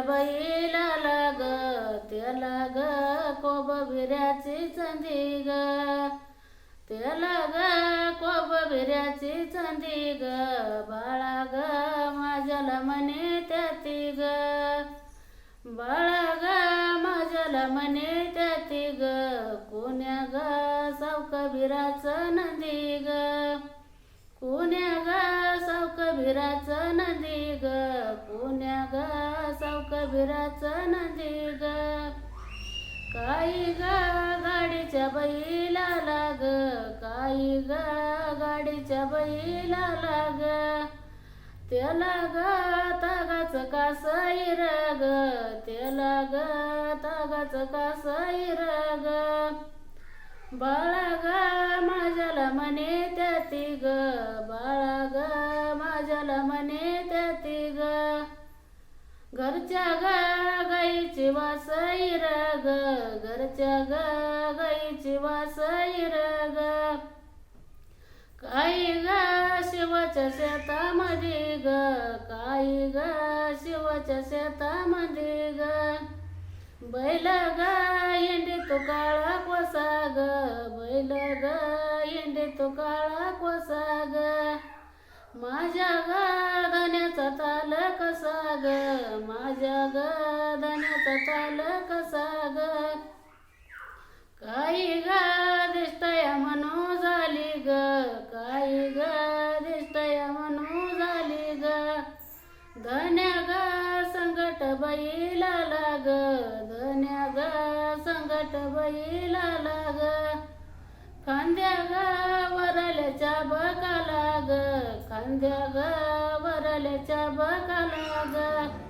बैला लाग त्याला ग कोब बिऱ्याची चंदी ग. त्याला ग कोब बिऱ्याची चंदी ग. बाळा ग माझ्याला म्हणे त्याती ग. बाळा ग माझ्याला म्हणे त्याती ग. कोण्या ग सावक बिराच नंदी ग. कोण्या कबीराच नदी नंदी ग पुण्या ग सावक कबीराच नदी ग. काही ग गाडीच्या बैला लाग काही ग गाडीच्या बैला लाग. त्याला ग तागाच कास राग त्याला ग तागाच कास राग. बाळा ग माझ्याला म्हणे त्याती ग बाळा ग घरच्या ग गाईची वासई रग घरच्या ग गाईची वासई रग काही ग शिवाच्या शेतामध्ये ग? काही ग शिवाच्या शेतामध्ये ग? बैल ग इंडी तो काळा कोसा ग. बैल ग इंडी तो काळा कोसा ग. माझ्या ग माझ्या ग धन्याचा ताल कसा ग काही ग दिसतया म्हणू झाली ग काही ग दिसतया म्हणू झाली ग. धन्या ग संकट बैला लाग धन्या ग संकट बैला लाग. खांद्या ग वरल्याच्या बकाला लाग खांद्या ग चबकलो ग